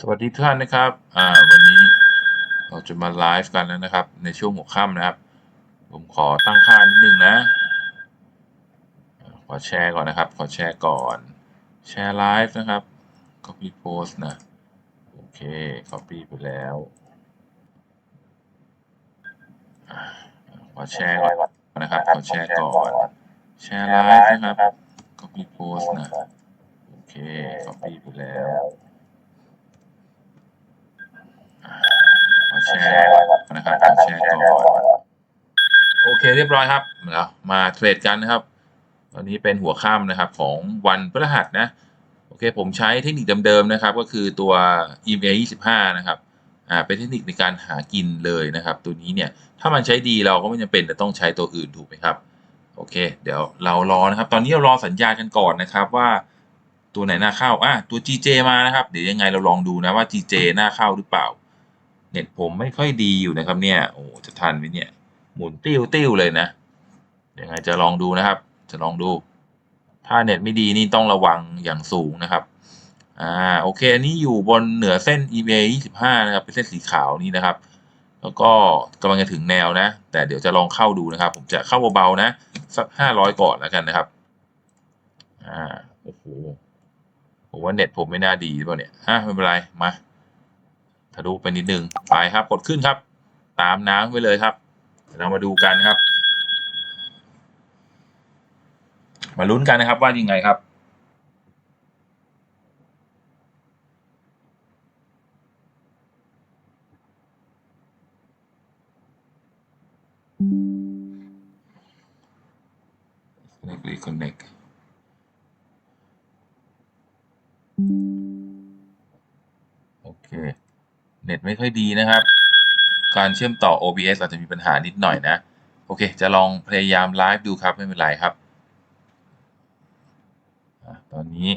สวัสดีทุกท่านนะครับอ่าวันนี้เราจะมาไลฟ์กันแล้วนะครับ ในช่วงหัวค่ำนะครับ ผมขอตั้งค่านิดนึงนะ ขอแชร์ก่อนนะครับ ขอแชร์ก่อน แชร์ไลฟ์นะครับ copy post นะ โอเค copy ไปแล้วขอแชร์ก่อนนะครับ ขอแชร์ก่อน แชร์ไลฟ์นะครับ copy post นะ โอเค copy ไปแล้ว ขอแชร์นะครับขอแชร์ก่อนโอเคเรียบร้อยครับเรามาเทรดกันนะครับ ตอนนี้เป็นหัวค่ำนะครับของวันพฤหัสนะโอเคผมใช้เทคนิคเดิมๆนะครับ ก็คือตัว EMA 25 นะครับอ่าเป็นเทคนิคในการหากินเลยนะครับ ตัวนี้เนี่ยถ้ามันใช้ดีเราก็ไม่จำเป็นจะต้องใช้ตัวอื่นถูกไหมครับโอเค เดี๋ยวเรารอนะครับ ตอนนี้เรารอสัญญาณกันก่อนนะครับว่าตัวไหนน่าเข้าอะตัว GJ มานะครับ เดี๋ยวยังไงเราลองดูนะว่า GJ น่าเข้าหรือเปล่า เน็ตผมไม่ค่อยดีอยู่นะครับเนี่ย โอ้จะทันไหมเนี่ย หมุนติ้วติ้วเลยนะ ยังไงจะลองดูนะครับ จะลองดู ถ้าเน็ตไม่ดีนี่ต้องระวังอย่างสูงนะครับ อ่า โอเค อันนี้อยู่บนเหนือเส้น EMA 25 นะครับ เป็นเส้นสีขาวนี่นะครับ แล้วก็กำลังจะถึงแนวนะ แต่เดี๋ยวจะลองเข้าดูนะครับ ผมจะเข้าเบาๆนะ สัก 500 ก่อนแล้วกันนะครับ อ่า โอ้โหผมว่าเน็ตผมไม่น่าดีหรือเปล่าเนี่ยอะไม่เป็นไร มา ทะลุไปนิดนึงไปครับกดขึ้นครับ ตามน้ำไปเลยครับ เรามาดูกันครับ มาลุ้นกันนะครับว่ายังไงครับ เน็ตไม่ค่อยดีนะครับ การเชื่อมต่อ OBS อาจจะมีปัญหานิดหน่อยนะ โอเค จะลองพยายามไลฟ์ดูครับ ไม่เป็นไรครับอตอนนี้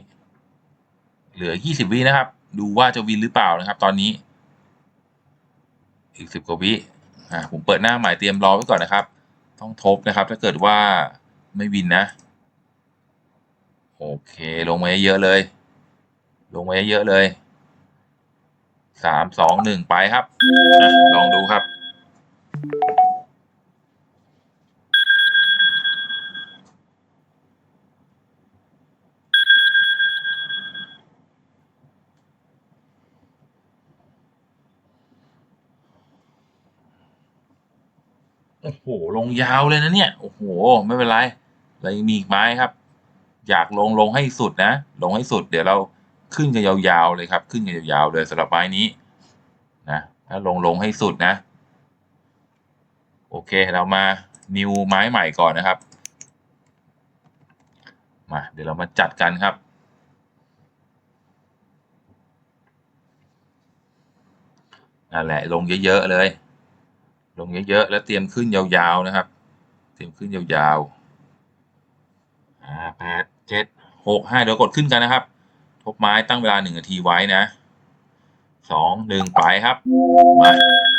เหลือ 20 วินะครับ ดูว่าจะวินหรือเปล่านะครับ ตอนนี้ อีก 10 กว่าวิอะผมเปิดหน้าใหม่เตรียมรอไว้ก่อนนะครับ ต้องทบนะครับ ถ้าเกิดว่าไม่วินนะ โอเค ลงมาเยอะเลย ลงมาเยอะเลย สามสองหนึ่งไปครับอะลองดูครับโอ้โห ลงยาวเลยนะเนี่ย โอ้โห ไม่เป็นไรเรายังมีอีกไม้ครับ อยากลงลงให้สุดนะ ลงให้สุด เดี๋ยวเรา ขึ้นกันยาวๆเลยครับ ขึ้นกันยาวๆเลยสำหรับไม้นี้นะถ้าลงลงให้สุดนะ โอเคเรามานิวไม้ใหม่ก่อนนะครับมาเดี๋ยวเรามาจัดกันครับ นั่นแหละลงเยอะๆเลย ลงเยอะๆแล้วเตรียมขึ้นยาวๆนะครับ เตรียมขึ้นยาวๆอ่าแปดเจ็ดหกห้าเดี๋ยวกดขึ้นกันนะครับ ทบไม้ตั้งเวลาหนึ่งนาทีไว้นะสองหนึ่งไปครับมา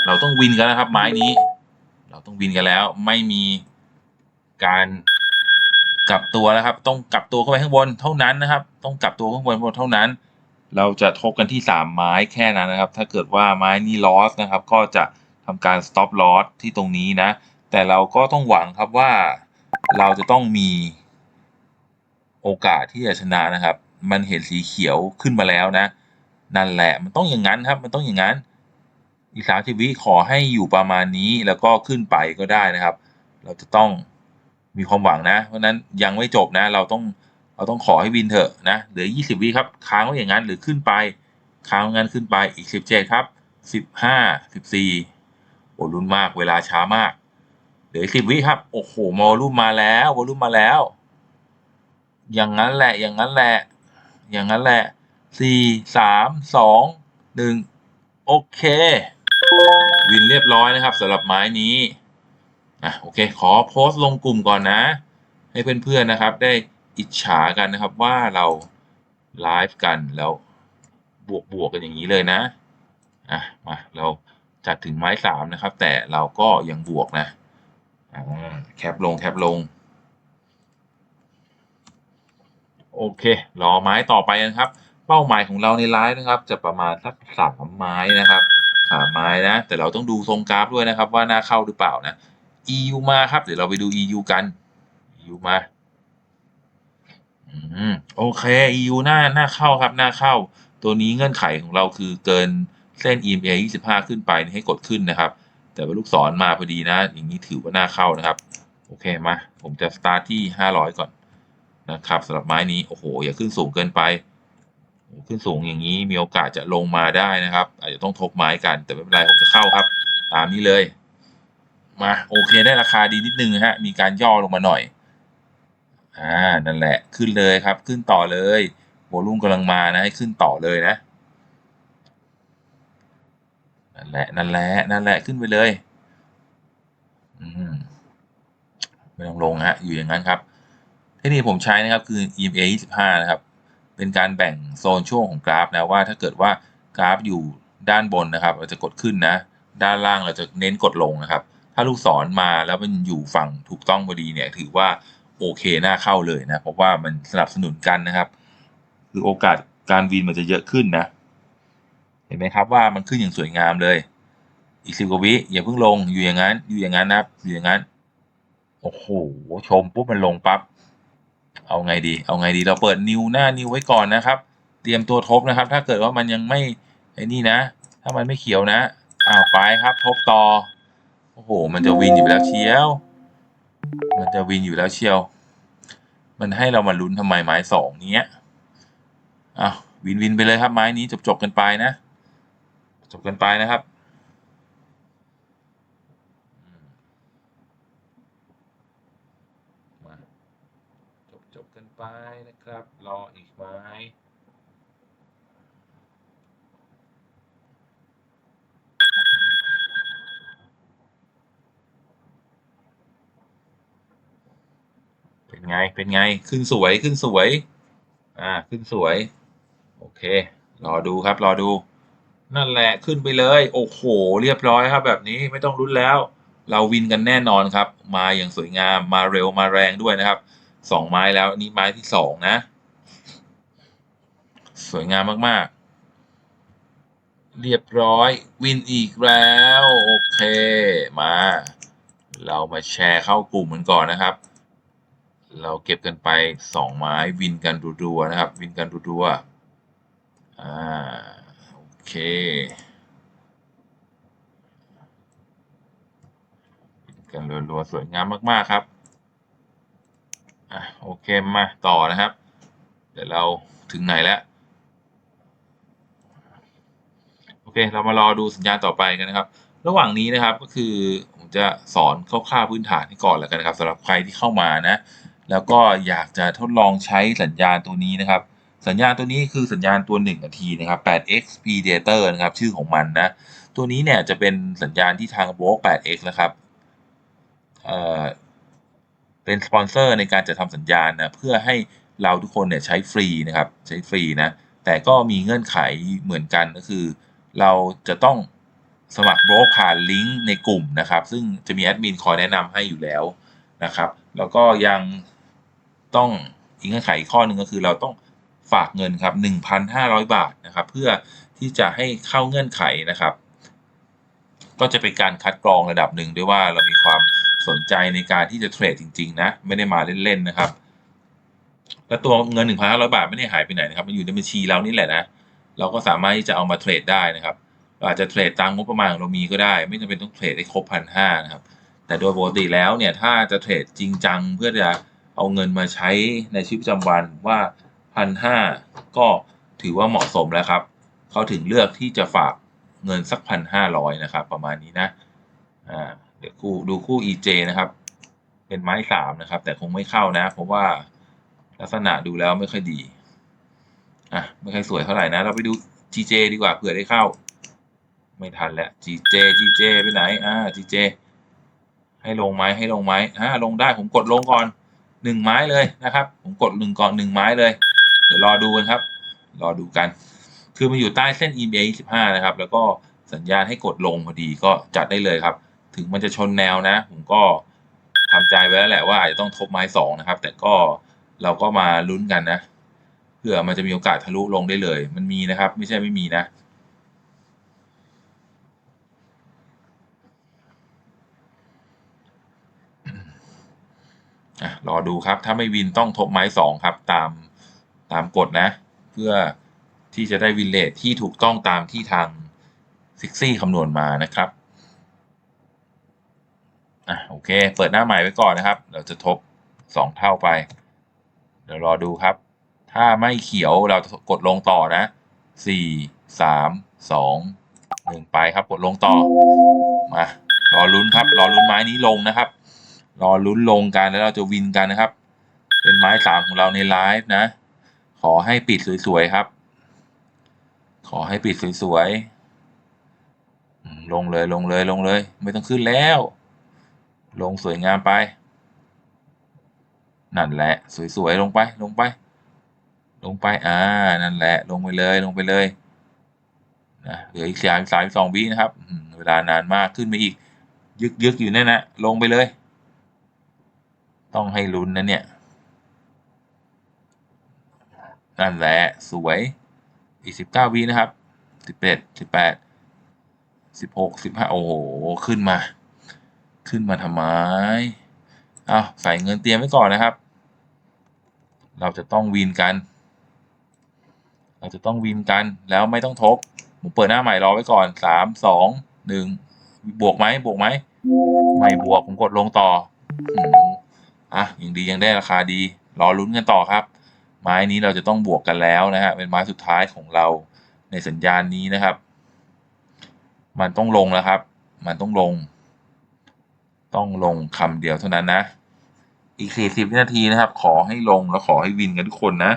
เราต้องวินกันนะครับ ไม้นี้ เราต้องวินกันแล้ว ไม่มีการกลับตัวแล้วครับ ต้องกลับตัวเข้าไปข้างบนเท่านั้นนะครับ ต้องกลับตัวข้างบนเท่านั้น เราจะทบกันที่สามไม้แค่นั้นนะครับ ถ้าเกิดว่าไม้นี้ลอสนะครับ ก็จะทำการ stop loss ที่ตรงนี้นะ แต่เราก็ต้องหวังครับว่าเราจะต้องมีโอกาสที่จะชนะนะครับ มันเห็นสีเขียวขึ้นมาแล้วนะ นั่นแหละมันต้องอย่างนั้นครับ มันต้องอย่างนั้น อีกสามสิบวิขอให้อยู่ประมาณนี้แล้วก็ขึ้นไปก็ได้นะครับ เราจะต้องมีความหวังนะ เพราะฉะนั้นยังไม่จบนะ เราต้องเราต้องขอให้วินเถอะนะเหลือยี่สิบวิครับค้างไว้อย่างนั้นหรือขึ้นไป ค้างงั้นขึ้นไปอีกสิบเจ็ดครับสิบห้าสิบสี่โอ้ลุ้นมากเวลาช้ามากเหลือสิบวิครับ โอ้โหวอลลุ่มมาแล้ววอลลุ่มมาแล้ว อย่างนั้นแหละอย่างนั้นแหละ อย่างนั้นแหละสี่สามสองหนึ่งโอเค วินเรียบร้อยนะครับสำหรับไม้นี้อะโอเค ขอโพสต์ลงกลุ่มก่อนนะ ให้เพื่อนๆนะครับ ได้อิจฉากันนะครับว่าเราไลฟ์กันแล้วบวกบวกกันอย่างนี้เลยนะอะมาเราจัดถึงไม้สามนะครับ แต่เราก็ยังบวกนะอ่าแคปลงแคปลง โอเครอไม้ต่อไปนะครับ เป้าหมายของเราในไลฟ์นะครับ จะประมาณสักสามไม้นะครับสามไม้นะ แต่เราต้องดูทรงกราฟด้วยนะครับ ว่าน่าเข้าหรือเปล่านะ EU มาครับ เดี๋ยวเราไปดู EU กัน EU มาอืมโอเค EU หน้าหน้าเข้าครับหน้าเข้า ตัวนี้เงื่อนไขของเราคือเกินเส้น EMA 25 ขึ้นไปให้กดขึ้นนะครับ แต่ว่าลูกศรมาพอดีนะ อย่างนี้ถือว่าหน้าเข้านะครับ โอเคมา ผมจะสตาร์ทที่ 500 ก่อน นะครับสำหรับไม้นี้โอ้โหอย่าขึ้นสูงเกินไป ขึ้นสูงอย่างนี้มีโอกาสจะลงมาได้นะครับ อาจจะต้องทบไม้กันแต่ไม่เป็นไรผมจะเข้าครับ ตามนี้เลยมาโอเคได้ราคาดีนิดนึงฮะมีการย่อลงมาหน่อยอ่านั่นแหละขึ้นเลยครับ ขึ้นต่อเลยโวลุ่มกำลังมานะให้ขึ้นต่อเลยนะนั่นแหละนั่นแหละนั่นแหละขึ้นไปเลย อืมไม่ต้องลงฮะอยู่อย่างนั้นครับ เทคนิคผมใช้นะครับคือ EMA 25 นะครับ เป็นการแบ่งโซนช่วงของกราฟนะว่าถ้าเกิดว่ากราฟอยู่ด้านบนนะครับ เราจะกดขึ้นนะ ด้านล่างเราจะเน้นกดลงนะครับ ถ้าลูกศรมาแล้วมันอยู่ฝั่งถูกต้องพอดีเนี่ยถือว่าโอเคน่าเข้าเลยนะ เพราะว่ามันสนับสนุนกันนะครับ คือโอกาสการวินมันจะเยอะขึ้นนะ เห็นไหมครับว่ามันขึ้นอย่างสวยงามเลย อีกสิบกว่าวิอย่าเพิ่งลงอยู่อย่างนั้น อยู่อย่างนั้นนะครับอยู่อย่างนั้น โอ้โหชมปุ๊บมันลงปั๊บ เอาไงดี เอาไงดี เราเปิดนิวหน้านิวไว้ก่อนนะครับ เตรียมตัวทบนะครับ ถ้าเกิดว่ามันยังไม่ไอ้นี่นะ ถ้ามันไม่เขียวนะ อ้าวไปครับทบต่อ โอ้โห มันจะวินอยู่แล้วเชียว มันจะวินอยู่แล้วเชียว มันให้เรามาลุ้นทำไมไม้สองเนี้ย อ้าววินวินไปเลยครับไม้นี้จบจบกันไปนะ จบกันไปนะครับ มาจบจบกัน ไปนะครับ รออีกไม้เป็นไง เป็นไง ขึ้นสวย ขึ้นสวย อ่า ขึ้นสวย โอเค รอดูครับ รอดู นั่นแหละ ขึ้นไปเลย โอ้โห เรียบร้อยครับ แบบนี้ ไม่ต้องรุ้นแล้ว เราวินกันแน่นอนครับ มาอย่างสวยงาม มาเร็ว มาแรงด้วยนะครับ สองไม้แล้วนี่ไม้ที่สองนะ สวยงามมากๆ เรียบร้อยวินอีกแล้ว โอเค มา เรามาแชร์เข้ากลุ่มกันก่อนนะครับ เราเก็บกันไปสองไม้วินกันรัวๆนะครับ วินกันรัวๆอ่าโอเควินกันรัวๆสวยงามมาก ๆ ครับ อะโอเคมาต่อนะครับ เดี๋ยวเราถึงไหนแล้ว โอเค เรามารอดูสัญญาณต่อไปกันนะครับ ระหว่างนี้นะครับก็คือผมจะสอนคร่าวๆพื้นฐานให้ก่อนแล้วกันนะครับสำหรับใครที่เข้ามานะ แล้วก็อยากจะทดลองใช้สัญญาณตัวนี้นะครับ สัญญาณตัวนี้คือสัญญาณตัว 1 นาทีนะครับ 8x predator นะครับชื่อของมันนะ ตัวนี้เนี่ยจะเป็นสัญญาณที่ทาง b l o k 8x นะครับ เป็นสปอนเซอร์ในการจะทำสัญญาณนะเพื่อให้เราทุกคนเนี่ยใช้ฟรีนะครับใช้ฟรีนะแต่ก็มีเงื่อนไขเหมือนกันก็คือ เราจะต้องสมัครโบรกผ่านลิงก์ในกลุ่มนะครับ ซึ่งจะมีแอดมินคอยแนะนำให้อยู่แล้วนะครับ แล้วก็ยังต้องอีกเงื่อนไขอีกข้อหนึ่งก็คือเราต้องฝากเงินครับ 1,500 บาทนะครับ เพื่อที่จะให้เข้าเงื่อนไขนะครับ ก็จะเป็นการคัดกรองระดับหนึ่งด้วยว่าเรามีความ สนใจในการที่จะเทรดจริง ๆ นะ ไม่ได้มาเล่น ๆ นะครับ และตัวเงิน 1,500 บาทไม่ได้หายไปไหนนะครับ มันอยู่ในบัญชีเรานี่แหละนะ เราก็สามารถที่จะเอามาเทรดได้นะครับ อาจจะเทรดตามงบประมาณของเรามีก็ได้ ไม่จำเป็นต้องเทรดให้ครบพันห้านะครับ แต่โดยปกติแล้วเนี่ย ถ้าจะเทรดจริงจังเพื่อจะเอาเงินมาใช้ในชีวิตประจำวันว่าพันห้าก็ถือว่าเหมาะสมแล้วครับ เขาถึงเลือกที่จะฝากเงินสักพันห้าร้อยนะครับ ประมาณนี้นะ อ่า เดี๋ยวคู่ดูคู่ EJ นะครับ เป็นไม้สามนะครับ แต่คงไม่เข้านะ เพราะว่าลักษณะดูแล้วไม่ค่อยดี อะ ไม่ค่อยสวยเท่าไหร่นะ เราไปดู GJ ดีกว่าเผื่อได้เข้า ไม่ทันแล้ว GJ GJ ไปไหน อ่า GJ ให้ลงไหมให้ลงไหมอ่าลงได้ผมกดลงก่อนหนึ่งไม้เลยนะครับ ผมกดหนึ่งก่อนหนึ่งไม้เลย เดี๋ยวรอดูกันครับ รอดูกัน คือมันอยู่ใต้เส้น EMA 25 นะครับ แล้วก็สัญญาณให้กดลงพอดีก็จัดได้เลยครับ ถึงมันจะชนแนวนะ ผมก็ทำใจไว้แล้วแหละว่าอาจจะต้องทบไม้สองนะครับ แต่ก็เราก็มาลุ้นกันนะเผื่อมันจะมีโอกาสทะลุลงได้เลย มันมีนะครับ ไม่ใช่ไม่มีนะอะรอดูครับ ถ้าไม่วินต้องทบไม้สองครับ ตามตามกฎนะ เพื่อที่จะได้วินเลทที่ถูกต้องตามที่ทางซิกซี่คำนวณมานะครับ อะโอเค เปิดหน้าใหม่ไว้ก่อนนะครับ เราจะทบสองเท่าไป เดี๋ยวรอดูครับ ถ้าไม่เขียวเราจะกดลงต่อนะสี่สามสองหนึ่งไปครับ กดลงต่อ มารอลุ้นครับ รอลุ้นไม้นี้ลงนะครับ รอลุ้นลงกันแล้วเราจะวินกันนะครับ เป็นไม้สามของเราในไลฟ์นะ ขอให้ปิดสวยๆครับ ขอให้ปิดสวยๆลงเลยลงเลยลงเลย ไม่ต้องขึ้นแล้ว ลงสวยงามไป นั่นแหละ สวยๆ ลงไป ลงไป ลงไป อ่า นั่นแหละ ลงไปเลย ลงไปเลย นะ เหลืออีกสามสามสองวินะครับ เวลานานมาก ขึ้นไปอีก ยึกยึกอยู่นั่นนะ ลงไปเลย ต้องให้ลุ้นนะเนี่ย นั่นแหละ สวย อีกสิบเก้าวินะครับ สิบเอ็ด สิบแปด สิบหก สิบห้า โอ้โห ขึ้นมา ขึ้นมาทำไมเอาใส่เงินเตรียมไว้ก่อนนะครับ เราจะต้องวินกัน เราจะต้องวินกันแล้วไม่ต้องทบ ผมเปิดหน้าใหม่รอไว้ก่อนสามสองหนึ่งบวกไหมบวกไหมไม่บวกผมกดลงต่ออืมอะยังดียังได้ราคาดี รอลุ้นกันต่อครับ ไม้นี้เราจะต้องบวกกันแล้วนะฮะเป็นไม้สุดท้ายของเราในสัญญาณนี้นะครับ มันต้องลงแล้วครับ มันต้องลง ต้องลงคำเดียวเท่านั้นนะ อีกสี่สิบวินาทีนะครับ ขอให้ลงแล้วขอให้วินกันทุกคนนะ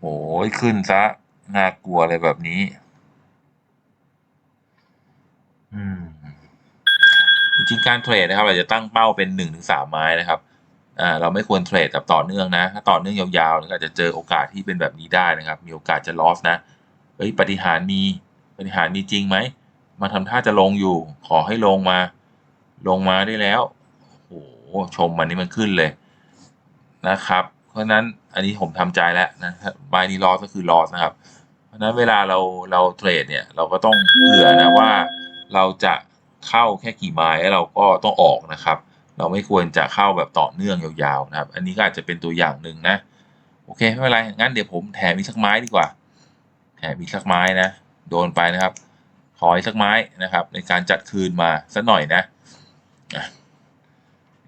โอ้ยขึ้นซะ น่ากลัวอะไรแบบนี้ อืมจริงๆการเทรดนะครับ เราจะตั้งเป้าเป็นหนึ่งถึงสามไม้นะครับ อ่า เราไม่ควรเทรดแบบต่อเนื่องนะ ถ้าต่อเนื่องยาวๆเนี่ยอาจจะเจอโอกาสที่เป็นแบบนี้ได้นะครับ มีโอกาสจะลอสนะ เฮ้ยปฏิหารย์มีปฏิหารย์มีจริงไหม มาทำท่าจะลงอยู่ ขอให้ลงมา ลงมาได้แล้วโอ้โหชมมันนี่มันขึ้นเลยนะครับ เพราะฉะนั้นอันนี้ผมทำใจแล้วนะบายนี้ลอสก็คือลอสนะครับ เพราะฉะนั้นเวลาเราเราเทรดเนี่ยเราก็ต้องเผื่อนะว่าเราจะเข้าแค่กี่ไม้แล้วเราก็ต้องออกนะครับ เราไม่ควรจะเข้าแบบต่อเนื่องยาวๆนะครับ อันนี้ก็อาจจะเป็นตัวอย่างหนึ่งนะ โอเคไม่เป็นไรงั้นเดี๋ยวผมแถมอีกสักไม้ดีกว่าแถมอีกสักไม้นะ โดนไปนะครับ ขออีกสักไม้นะครับ ในการจัดคืนมาสักหน่อยนะ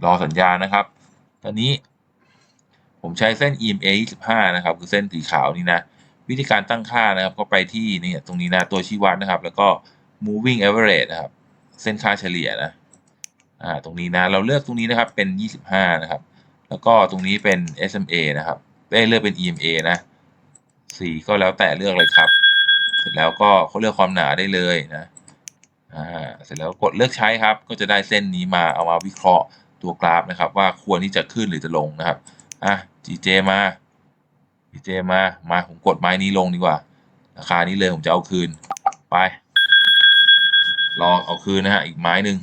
รอสัญญาณนะครับ ตอนนี้ผมใช้เส้น EMA 25 นะครับ คือเส้นสีขาวนี่นะ วิธีการตั้งค่านะครับ ก็ไปที่นี่ตรงนี้นะตัวชี้วัดนะครับ แล้วก็ moving average นะครับ เส้นค่าเฉลี่ยนะอ่าตรงนี้นะ เราเลือกตรงนี้นะครับเป็น 25 นะครับ แล้วก็ตรงนี้เป็น SMA นะครับได้เลือกเป็น EMA นะสีก็แล้วแต่เลือกเลยครับ เสร็จแล้วก็เขาเลือกความหนาได้เลยนะอ่าเสร็จแล้วกดเลือกใช้ครับ ก็จะได้เส้นนี้มาเอามาวิเคราะห์ตัวกราฟนะครับ ว่าควรที่จะขึ้นหรือจะลงนะครับอะ GJ มา GJ มามาผมกดไม้นี้ลงดีกว่า ราคานี้เลยผมจะเอาคืนไปรอเอาคืนนะฮะอีกไม้หนึ่ง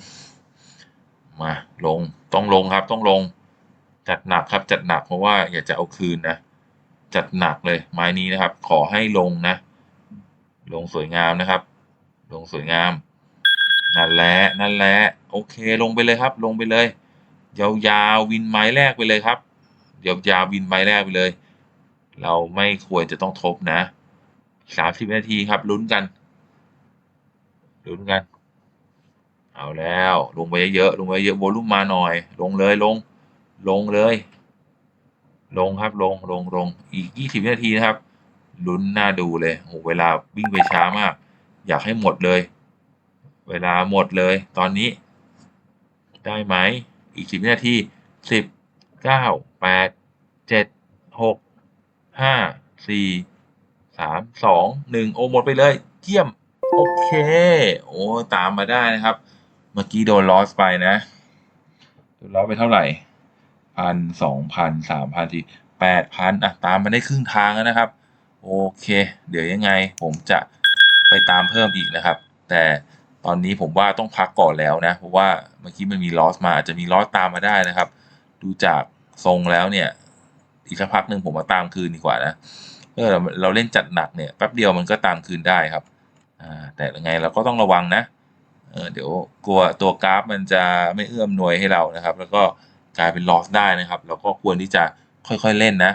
มาลงต้องลงครับต้องลง จัดหนักครับจัดหนักเพราะว่าอยากจะเอาคืนนะ จัดหนักเลยไม้นี้นะครับ ขอให้ลงนะ ลงสวยงามนะครับ ลงสวยงาม นั่นแหละ นั่นแหละ โอเค ลงไปเลยครับ ลงไปเลย ยาวๆ วินไม้แรกไปเลยครับ ยาวๆ วินไม้แรกไปเลย เราไม่ควรจะต้องทบนะสามสิบนาทีครับ ลุ้นกัน ลุ้นกัน เอาแล้ว ลงไปเยอะๆ ลงไปเยอะ โวลุ่มมาหน่อย ลงเลย ลง ลงเลย ลงครับ ลง ลง ลง อีกยี่สิบนาทีนะครับ ลุ้นน่าดูเลยโอ้เวลาวิ่งไปช้ามาก อยากให้หมดเลย เวลาหมดเลย ตอนนี้ ได้ไหม อีกสิบนาทีสิบเก้าแปดเจ็ดหกห้าสี่สามสองหนึ่งโอ้หมดไปเลย เยี่ยม โอเค โอ้ตามมาได้นะครับ เมื่อกี้โดนลอสไปนะโดนลอสไปเท่าไหร่พันสองพันสามพันสี่แปดพันอะ ตามมาได้ครึ่งทางแล้วนะครับ โอเค เดี๋ยวยังไงผมจะไปตามเพิ่มอีกนะครับ แต่ตอนนี้ผมว่าต้องพักก่อนแล้วนะ เพราะว่าเมื่อกี้มันมีลอสมาอาจจะมีลอสตามมาได้นะครับ ดูจากทรงแล้วเนี่ย อีกสักพักหนึ่งผมมาตามคืนดีกว่านะเออเราเราเล่นจัดหนักเนี่ยแป๊บเดียวมันก็ตามคืนได้ครับอ่าแต่ยังไงเราก็ต้องระวังนะเออเดี๋ยวกลัวตัวกราฟมันจะไม่เอื้อมหน่วยให้เรานะครับ แล้วก็กลายเป็นลอสได้นะครับ เราก็ควรที่จะค่อยๆเล่นนะ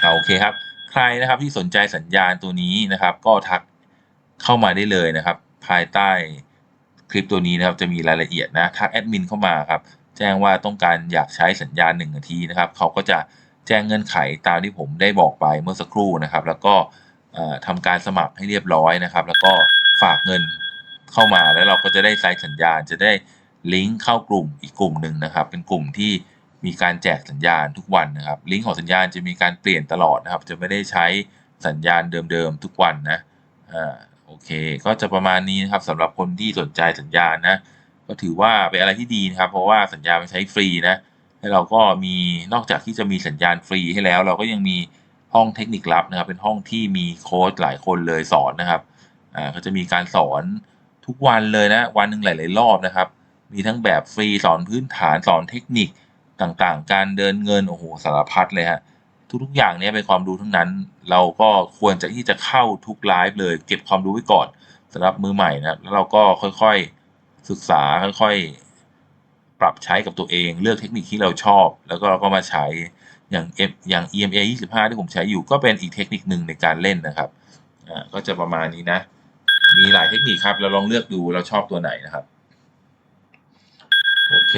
เอาโอเคครับ ใครนะครับที่สนใจสัญญาณตัวนี้นะครับ ก็ทักเข้ามาได้เลยนะครับ ภายใต้คลิปตัวนี้นะครับจะมีรายละเอียดนะทักแอดมินเข้ามาครับแจ้งว่าต้องการอยากใช้สัญญาณ1นาทีนะครับเขาก็จะแจ้งเงื่อนไขตามที่ผมได้บอกไปเมื่อสักครู่นะครับ แล้วก็ทำการสมัครให้เรียบร้อยนะครับ แล้วก็ฝากเงินเข้ามาแล้วเราก็จะได้ไซต์สัญญาณจะได้ลิงก์เข้ากลุ่มอีกกลุ่มหนึ่งนะครับ เป็นกลุ่มที่ มีการแจกสัญญาณทุกวันนะครับ ลิงก์ของสัญญาณจะมีการเปลี่ยนตลอดนะครับ จะไม่ได้ใช้สัญญาณเดิมๆทุกวันนะอ่าโอเค ก็จะประมาณนี้นะครับสำหรับคนที่สนใจสัญญาณนะก็ถือว่าเป็นอะไรที่ดีนะครับ เพราะว่าสัญญาณมันใช้ฟรีนะแล้วเราก็มีนอกจากที่จะมีสัญญาณฟรีให้แล้ว เราก็ยังมีห้องเทคนิคลับนะครับ เป็นห้องที่มีโค้ชหลายคนเลยสอนนะครับอ่าก็จะมีการสอนทุกวันเลยนะ วันหนึ่งหลาย ๆ รอบนะครับ มีทั้งแบบฟรีสอนพื้นฐานสอนเทคนิค ต่างๆ การเดินเงินโอ้โหสารพัดเลยฮะทุกๆอย่างเนี้ยเป็นความรู้ทั้งนั้น เราก็ควรจะที่จะเข้าทุกไลฟ์เลย เก็บความรู้ไว้ก่อนสำหรับมือใหม่นะแล้วเราก็ค่อยๆศึกษาค่อยๆ ปรับใช้กับตัวเองเลือกเทคนิคที่เราชอบ แล้วก็เราก็มาใช้อย่าง M อย่าง EMA 25 ที่ผมใช้อยู่ก็เป็นอีกเทคนิคหนึ่งในการเล่นนะครับอ่าก็จะประมาณนี้นะ มีหลายเทคนิคครับเราลองเลือกดูเราชอบตัวไหนนะครับ โอเค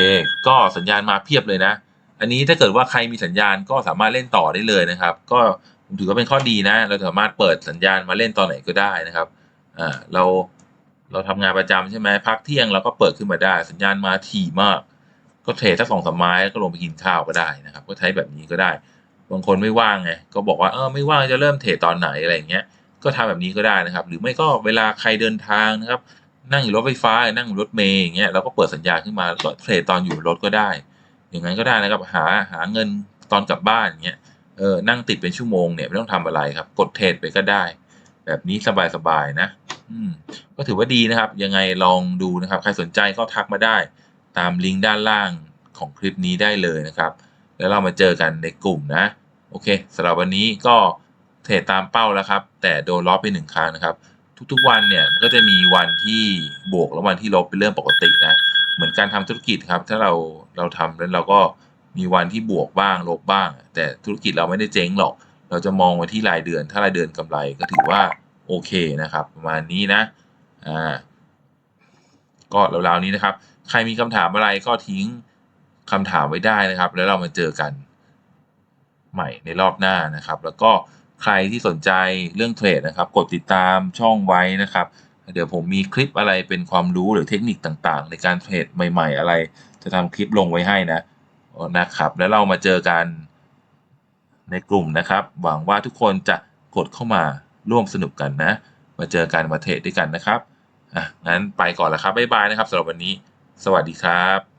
ก็สัญญาณมาเพียบเลยนะ อันนี้ถ้าเกิดว่าใครมีสัญญาณก็สามารถเล่นต่อได้เลยนะครับ ก็ผมถือว่าเป็นข้อดีนะ เราสามารถเปิดสัญญาณมาเล่นตอนไหนก็ได้นะครับอ่าเราเราทำงานประจำใช่ไหมพักเที่ยงเราก็เปิดขึ้นมาได้ สัญญาณมาถี่มาก ก็เทรดสักสองสามไม้ก็ลงไปกินข้าวก็ได้นะครับ ก็ใช้แบบนี้ก็ได้ บางคนไม่ว่างไงก็บอกว่าเออไม่ว่างจะเริ่มเทรดตอนไหนอะไรอย่างเงี้ยก็ทำแบบนี้ก็ได้นะครับ หรือไม่ก็เวลาใครเดินทางนะครับ นั่งอยู่รถไฟฟ้า นั่งอยู่รถเมล์อย่างเงี้ยเราก็เปิดสัญญาขึ้นมาก็เทรดตอนอยู่รถก็ได้ อย่างนั้นก็ได้นะครับหาหาเงินตอนกลับบ้านอย่างเงี้ยเออนั่งติดเป็นชั่วโมงเนี่ยไม่ต้องทำอะไรครับ กดเทรดไปก็ได้ แบบนี้สบายๆนะ อืมก็ถือว่าดีนะครับ ยังไงลองดูนะครับ ใครสนใจก็ทักมาได้ ตามลิงก์ด้านล่างของคลิปนี้ได้เลยนะครับ แล้วเรามาเจอกันในกลุ่มนะ โอเคสำหรับวันนี้ก็เทรดตามเป้าแล้วครับ แต่โดนล็อไปหนึ่งครั้งนะครับ ทุกๆวันเนี่ยมันก็จะมีวันที่บวกและวันที่ลบเป็นเรื่องปกตินะเหมือนการทำธุรกิจครับ ถ้าเราเราทำแล้วเราก็มีวันที่บวกบ้างลบบ้าง แต่ธุรกิจเราไม่ได้เจ๊งหรอก เราจะมองไปที่รายเดือน ถ้ารายเดือนกำไรก็ถือว่าโอเคนะครับ ประมาณนี้นะอ่าก็ราวๆนี้นะครับ ใครมีคำถามอะไรก็ทิ้งคำถามไว้ได้นะครับ แล้วเรามาเจอกันใหม่ในรอบหน้านะครับ แล้วก็ ใครที่สนใจเรื่องเทรดนะครับ กดติดตามช่องไว้นะครับ เดี๋ยวผมมีคลิปอะไรเป็นความรู้หรือเทคนิคต่างๆ ในการเทรดใหม่ ๆ อะไร จะทำคลิปลงไว้ให้นะนะครับ แล้วเรามาเจอกันในกลุ่มนะครับ หวังว่าทุกคนจะกดเข้ามาร่วมสนุกกันนะ มาเจอกันมาเทรดด้วยกันนะครับอะงั้นไปก่อนแล้วครับบ๊ายบายนะครับสำหรับวันนี้ สวัสดีครับ